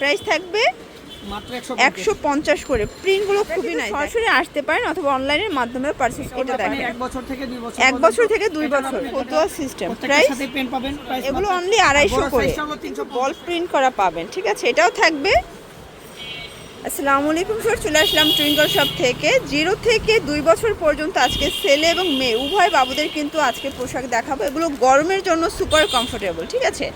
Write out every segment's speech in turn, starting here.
Price থাকবে একশো পঞ্চাশ করে। প্রিন্টগুলো খুবই নাই সরাসরি আসতে পারেন অথবা অনলাইনের মাধ্যমে পারচেস করতে আপনি এক বছর থেকে দুই বছর এক বছর থেকে দুই বছর। ফতুয়া সিস্টেম প্রাইস এগুলো অনলি আড়াইশো করে। বল প্রিন্ট করা পাবেন ঠিক আছে? এটাও থাকবে। আসসালামু আলাইকুম স্যার চলে আসলাম টুইঙ্কল শপ থেকে। জিরো থেকে দুই বছর পর্যন্ত আজকে ছেলে এবং মেয়ে উভয় বাবুদের কিন্তু আজকে পোশাক দেখাবো। এগুলো গরমের জন্য সুপার কমফোর্টেবল ঠিক আছে?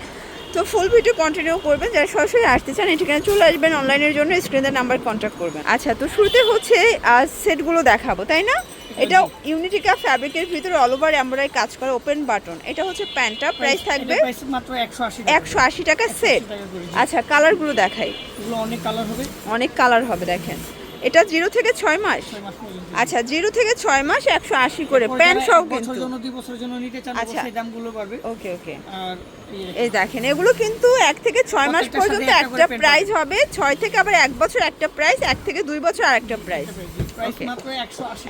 তো ফুল ভিডিও কন্টিনিউ করবেন। যারা সরাসরি আসতে চান এই ঠিকানা চলে আসবেন অনলাইনের জন্য স্ক্রিনের নাম্বার কন্ট্যাক্ট করবেন। আচ্ছা তো শুরুতে হচ্ছে সেটগুলো দেখাবো তাই না? এটা ইউনিটিকা ফ্যাব্রিকের ভিতরে অল ওভার এমব্রয়ডারি কাজ করা ওপেন বাটন এটা হচ্ছে প্যান্টটা প্রাইস থাকবে মাত্র একশো আশি একশো আশি টাকা সেট। আচ্ছা কালারগুলো দেখাই। অনেক কালার হবে। অনেক কালার হবে দেখেন। এটা জিরো থেকে ছয় মাস? আচ্ছা জিরো থেকে ছয় মাস একশো আশি করে প্যান্ট সব সহ কিন্তু। আচ্ছা। ওকে ওকে। ইয়ে, এই দেখেন এগুলো কিন্তু এক থেকে ছয় মাস পর্যন্ত একটা প্রাইস হবে ছয় থেকে আবার এক বছর একটা প্রাইস এক থেকে দুই বছর আর একটা প্রাইস। আশি।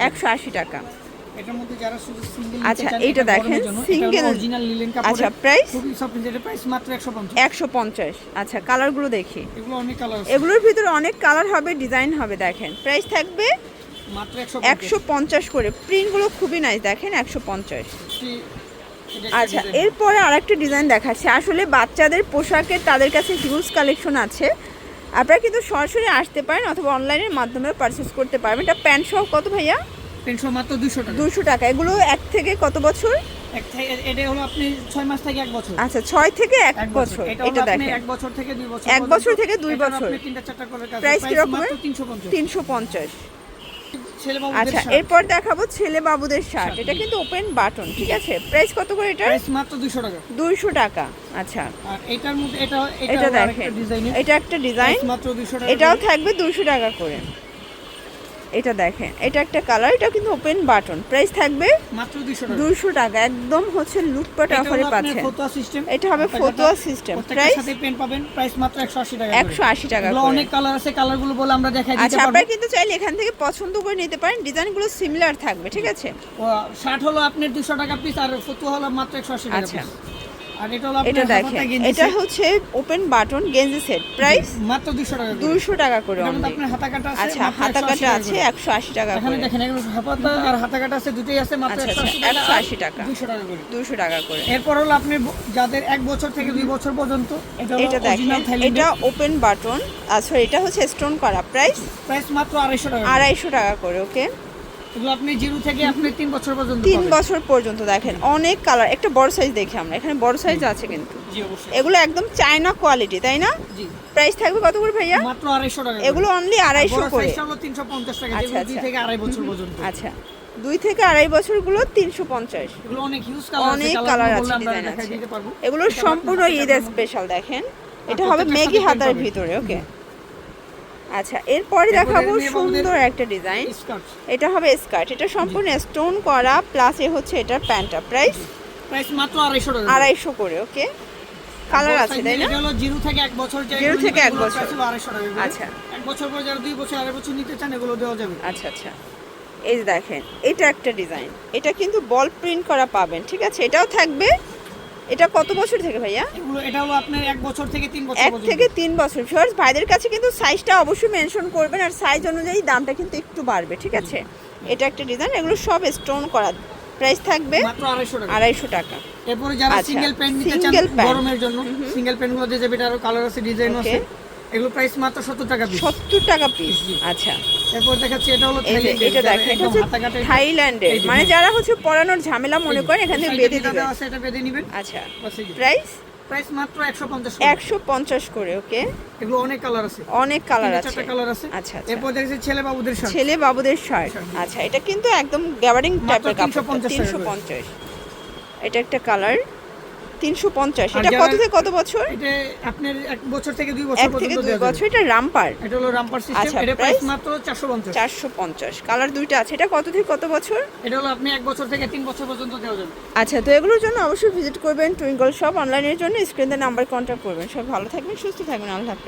একশো আশি টাকা। এটার মধ্যে যারা শুধু সিঙ্গেল আচ্ছা, এইটা দেখেন, single- অরিজিনাল লিলেন কাপড় আচ্ছা, price? খুবই সফট যেটা প্রাইস মাত্র 150 একশো পঞ্চাশ। আচ্ছা কালারগুলো দেখি। এগুলো অনেক কালার আছে। এগুলোর ভিতরে অনেক কালার হবে ডিজাইন হবে দেখেন। প্রাইস থাকবে মাত্র 150 একশো পঞ্চাশ করে। প্রিন্টগুলো খুবই নাইস দেখেন একশো পঞ্চাশ। আচ্ছা এরপরে আরেকটা ডিজাইন দেখাচ্ছি। আসলে বাচ্চাদের পোশাকের তাদের কাছে হিউজ কালেকশন আছে। আপনারা কিন্তু সরাসরি আসতে পারেন অথবা অনলাইনের মাধ্যমে পারচেস করতে পারবেন। এটা প্যান্ট সহ কত ভাইয়া? পেনশন মাত্র 200 টাকা। দুশো টাকা। এগুলো এক থেকে কত বছর? এক থেকে এটা হলো আপনি 6 মাস থেকে এক বছর। আচ্ছা ছয় থেকে এক এক বছর। এটা দেখেন। এক বছর থেকে দুই বছর এক বছর থেকে দুই বছর। আপনি তিনটা চারটা করে কাজ প্রাইস কিরকমের? মাত্র 350 তিনশো পঞ্চাশ। ছেলে বাবুদের আচ্ছা এরপর দেখাবো ছেলে বাবুদের শার্ট এটা কিন্তু ওপেন বাটন ঠিক আছে? প্রাইস কত করে এটা প্রাইস মাত্র 200 টাকা। দুইশো টাকা আচ্ছা। আর এটার মধ্যে এটা এটা দেখেন। এটা একটা ডিজাইন মাত্র 200 টাকা এটাও থাকবে দুশো টাকা করে। এটা দেখেন এটা একটা কালার এটা কিন্তু ওপেন বাটন প্রাইস থাকবে মাত্র 200 টাকা। একদম হচ্ছে লুটপাট অফারে পাচ্ছেন। সিস্টেম এটা হবে ফতুয়া সিস্টেম price? সাথে পেন পাবেন প্রাইস মাত্র 180 টাকা একশো আশি টাকা এগুলো করে। অনেক কালার আছে কালারগুলো বলে আমরা দেখাই দিতে আচ্ছা আপনারা কিন্তু চাইলে এখান থেকে পছন্দ করে নিতে পারেন। ডিজাইনগুলো সিমিলার থাকবে ঠিক আছে? শার্ট হলো আপনার 200 টাকা পিস আর ফতুয়া হলো মাত্র 180 টাকা আচ্ছা। এটা দেখেন এটা হচ্ছে ওপেন বাটন গেঞ্জি সেট প্রাইস মাত্র 200 টাকা করে। দুইশো টাকা করে। আপনার হাতা কাটা আছে আচ্ছা হাতা 180 কাটা টাকা করে। দেখেন হাফাতা আর হাতা কাটা আছে দুটোই আছে মাত্র আচ্ছা, 180 আচ্ছা, টাকা 200 টাকা করে দুশো টাকা করে এরপর হলো আপনি যাদের এক বছর থেকে দুই বছর পর্যন্ত এটা এটা দেখেন এটা ওপেন বাটন আচ্ছা এটা হচ্ছে স্টোন করা প্রাইস প্রাইস মাত্র 250 টাকা করে। আড়াইশো টাকা করে ওকে এগুলো আপনি জিরো থেকে আপনি তিন বছর পর্যন্ত তিন বছর পর্যন্ত দেখেন অনেক কালার একটা বড় সাইজ দেখি আমরা এখানে বড় সাইজ আছে কিন্তু। এগুলো একদম চায়না কোয়ালিটি তাই না? প্রাইস থাকবে কত করে ভাইয়া? মাত্র আড়াইশো টাকা এগুলো অনলি আড়াইশো করে। তিনশো পঞ্চাশ টাকা আচ্ছা, আচ্ছা। থেকে আড়াই বছর পর্যন্ত। আচ্ছা। দুই থেকে আড়াই বছরগুলো তিনশো পঞ্চাশ। অনেক কালার আছে ডিজাইন এগুলো সম্পূর্ণ ঈদ স্পেশাল দেখেন। এটা হবে মেগি হাতার ভিতরে ওকে আচ্ছা এরপরে দেখাবো সুন্দর একটা ডিজাইন। এটা হবে স্কার্ট এটা সম্পূর্ণ স্টোন করা প্লাস এ হচ্ছে এটার প্যান্টটা। প্রাইস? প্রাইস মাত্র আড়াইশো টাকা। আড়াইশো করে ওকে? কালার আছে তাই না? এটা হলো জিরো থেকে এক বছর জিরো থেকে এক বছর। আচ্ছা। এক বছর পর যারা দুই বছর আড়াই বছর নিতে চান এগুলো দেওয়া যাবে। আচ্ছা আচ্ছা। এই দেখেন এটা একটা ডিজাইন। এটা কিন্তু বল প্রিন্ট করা পাবেন ঠিক আছে? এটাও থাকবে এটা কত বছর থেকে ভাইয়া? এগুলো এটা হলো আপনার এক বছর থেকে তিন বছর এক থেকে তিন বছর। ফিওর্স ভাইদের কাছে কিন্তু সাইজটা অবশ্যই মেনশন করবেন আর সাইজ অনুযায়ী দামটা কিন্তু একটু বাড়বে ঠিক আছে? এটা একটা ডিজাইন এগুলো সব স্টোন করা। প্রাইস থাকবে মাত্র আড়াইশো টাকা। এরপরে যারা আচ্ছা, সিঙ্গেল প্যান্ট নিতে চান গরমের জন্য সিঙ্গেল প্যান্টগুলো দিয়ে যাবে এটা আরও কালার আছে ডিজাইন. আছে। এগুলো প্রাইস মাত্র সত্তর টাকা পিস সত্তর টাকা পিস আচ্ছা। এরপর দেখাচ্ছি এটা হলো এটা দেখেন এটা হচ্ছে এটা- থাইল্যান্ডের। মানে। যারা হচ্ছে পরানোর ঝামেলা মনে করেন এখানে বেঁধে দিবেন। এটা বেঁধে নিবেন। আচ্ছা। প্রাইস? প্রাইস মাত্র একশো পঞ্চাশ একশো পঞ্চাশ করে ওকে? এগুলো অনেক কালার আছে। অনেক কালার আছে। চারটা কালার আছে। আচ্ছা আচ্ছা। এরপর দেখছি ছেলে বাবুদের শার্ট ছেলে বাবুদের শার্ট আচ্ছা এটা কিন্তু একদম গ্যাবারিং টাইপের কাপড়। 350 তিনশো। পঞ্চাশ। এটা একটা কালার। তিনশো পঞ্চাশ। এটা কত থেকে কত বছর? এটা আপনার এক বছর থেকে দুই বছর এক থেকে দুই বছর এটা রামপার। এটা হলো রামপার সিস্টেম আচ্ছা, এটা প্রাইস মাত্র চারশো পঞ্চাশ। চারশো পঞ্চাশ। কালার দুইটা আছে। এটা কত থেকে কত বছর? এটা হলো আপনি এক বছর থেকে তিন বছর পর্যন্ত দেওয়া যাবে। আচ্ছা তো এগুলোর জন্য অবশ্যই ভিজিট করবেন টুইঙ্কল শপ অনলাইনের জন্য। স্ক্রিনে নাম্বার কন্ট্যাক্ট করবেন। সব ভালো থাকবেন সুস্থ থাকবেন। আল্লাহ হাফেজ।